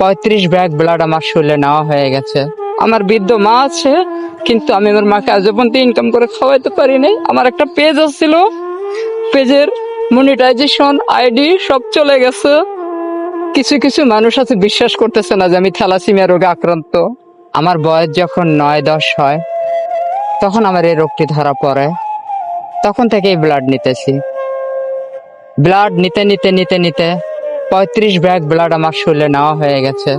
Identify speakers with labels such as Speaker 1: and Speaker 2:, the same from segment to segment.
Speaker 1: পঁয়ত্রিশ bag blood আমার শরীরে নেওয়া হয়ে গেছে। আমার বৃদ্ধ মা আছে, কিন্তু আমি আমার মাকে আজ পর্যন্ত ইনকাম করে খাওয়াইতে পারিনি আমার একটা পেজ আসছিল পেজের মনিটাইজেশন আইডি সব চলে গেছে। কিছু কিছু মানুষ আছে বিশ্বাস করতেছে না যে আমি থ্যালাসিমিয়া রোগে আক্রান্ত। আমার বয়স যখন নয়, দশ হয়, তখন আমার এই রোগটি ধরা পড়ে। তখন থেকেই ব্লাড নিতেছি। ব্লাড নিতে নিতে নিতে নিতে পঁয়ত্রিশ ব্যাগ ব্লাড আমার শরীরে নেওয়া হয়ে গেছে।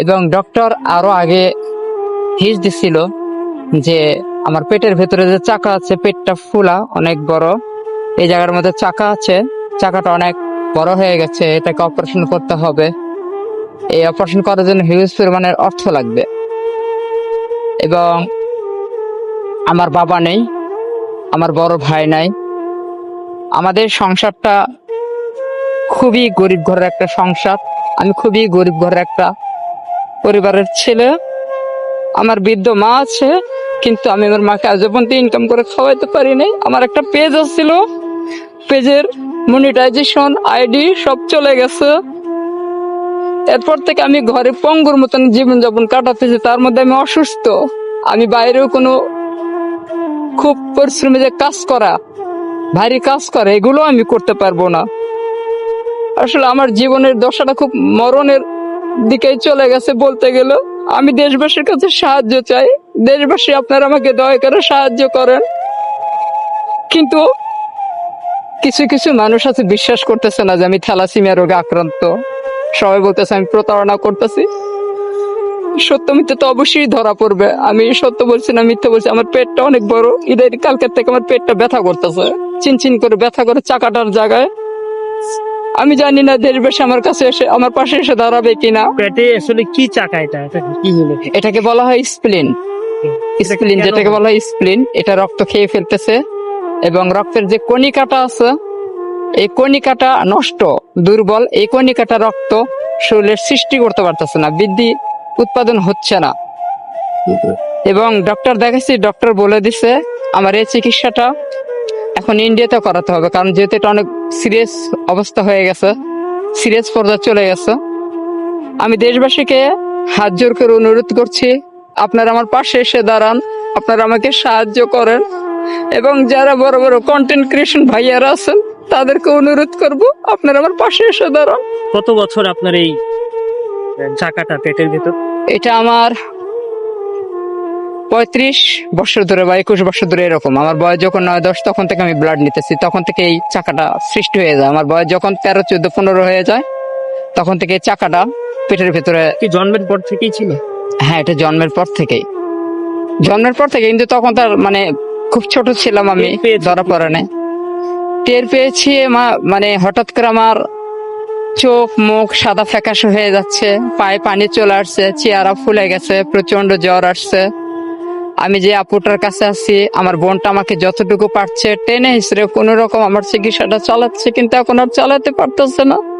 Speaker 1: এবং ডক্টর আরও আগে হিস দিছিল যে আমার পেটের ভেতরে যে চাকা আছে, পেটটা ফুলা, অনেক বড়। এই জায়গার মধ্যে চাকা আছে। চাকাটা অনেক বড় হয়ে গেছে, এটাকে অপারেশন করতে হবে। এই অপারেশন করার জন্য হিউজ পরিমাণের অর্থ লাগবে। এবং আমার বাবা নেই, আমার বড় ভাই নাই। আমাদের সংসারটা খুবই গরিব ঘরের একটা সংসার, আমি খুবই গরিব ঘরের একটা পরিবারের ছেলে। আমার বৃদ্ধ মা আছে, কিন্তু আমি আমার মাকে আজ পর্যন্ত ইনকাম করে খাওয়াইতে পারি নাই। আমার একটা পেজ আসছিল পেজের মনিটাইজেশন আইডি সব চলে গেছে। এরপর থেকে আমি ঘরে পঙ্গুর মতন জীবনযাপন কাটাতেছি তার মধ্যে আমি অসুস্থ। আমি বাইরেও কোনো খুব পরিশ্রমী যে কাজ করা, ভারী কাজ করে, এগুলো আমি করতে পারব না। আসলে আমার জীবনের দশাটা খুব মরণের দিকেই চলে গেছে বলতে গেলে। আমি দেশবাসীর কাছে সাহায্য চাই। দেশবাসী আপনারা আমাকে দয়া করে সাহায্য করেন। কিন্তু কিছু কিছু মানুষ আছে বিশ্বাস করতেছে না যে আমি থ্যালাসিমিয়া রোগে আক্রান্ত। সবাই বলতেছে, আমি প্রতারণা করতেছি। সত্য মিথ্যে তো অবশ্যই ধরা পড়বে। আমি সত্য বলছি না মিথ্যে বলছি, আমার পেটটা অনেক বড়। ঈদের কালকের থেকে আমার পেটটা ব্যথা করতেছে। চিনচিন করে ব্যথা করে চাকাটার জায়গায় আমি জানি না দেশবাসী আমার কাছে এসে আমার পাশে এসে দাঁড়াবে কিনা।
Speaker 2: পেটে আসলে কি চাকা এটা? এটা কি হলো?
Speaker 1: এটাকে বলা হয় স্প্লিন। স্প্লিন যেটাকে বলা হয় স্প্লিন এটা রক্ত খেয়ে ফেলতেছে এবং রক্তের যে কণিকাটা আছে এই কণিকাটা নষ্ট দুর্বল এই কণিকাটা রক্ত শরীরের সৃষ্টি করতে পারতেছে না বৃদ্ধি উৎপাদন হচ্ছে না। এবং ডক্টর দেখাচ্ছি ডক্টর বলে দিছে আমার এই চিকিৎসাটা এখন ইন্ডিয়াতে করাতে হবে কারণ যেহেতু এটা অনেক সিরিয়াস অবস্থা হয়ে গেছে সিরিয়াস পর্যায়ে চলে গেছে। আমি দেশবাসীকে হাত জোর করে অনুরোধ করছি আপনারা আমার পাশে এসে দাঁড়ান আপনারা আমাকে সাহায্য করেন এবং যারা বড় বড় কন্টেন্ট ক্রিয়েশন ভাইয়ারা আছেন তাদেরকে অনুরোধ করব আপনারা আমার পাশে এসে দাঁড়ান।
Speaker 2: কত বছর আপনার এই চাকাটা পেটের ভিতর?
Speaker 1: এটা আমার পঁয়ত্রিশ বছর ধরে বা একুশ বছর ধরে এরকম। আমার বয়স যখন নয় দশ তখন থেকে আমি ব্লাড নিতেছি। তখন থেকে এই চাকাটা সৃষ্টি হয়ে যায়। আমার বয়স যখন তেরো চোদ্দ পনেরো হয়ে যায় তখন থেকে চাকাটা পেটের ভেতরে
Speaker 2: কি জন্মের পর থেকেই ছিল?
Speaker 1: হ্যাঁ এটা জন্মের পর থেকেই। জন্মের পর থেকে কিন্তু তখন তার মানে খুব ছোট ছিলাম আমি ধরা পড়ে নাই। টের পেয়েছি মানে হঠাৎ করে আমার চোখ মুখ সাদা ফ্যাকাশে হয়ে যাচ্ছে পায়ে পানি চলে আসছে চেয়ারা ফুলে গেছে প্রচণ্ড জ্বর আসছে। আমি যে আপুটার কাছে আছি, আমার বোনটা আমাকে যতটুকু পারছে টেনে হিসেবে কোনো রকম আমার চিকিৎসাটা চালাচ্ছে, কিন্তু এখন আর চালাতে পারতেছে না।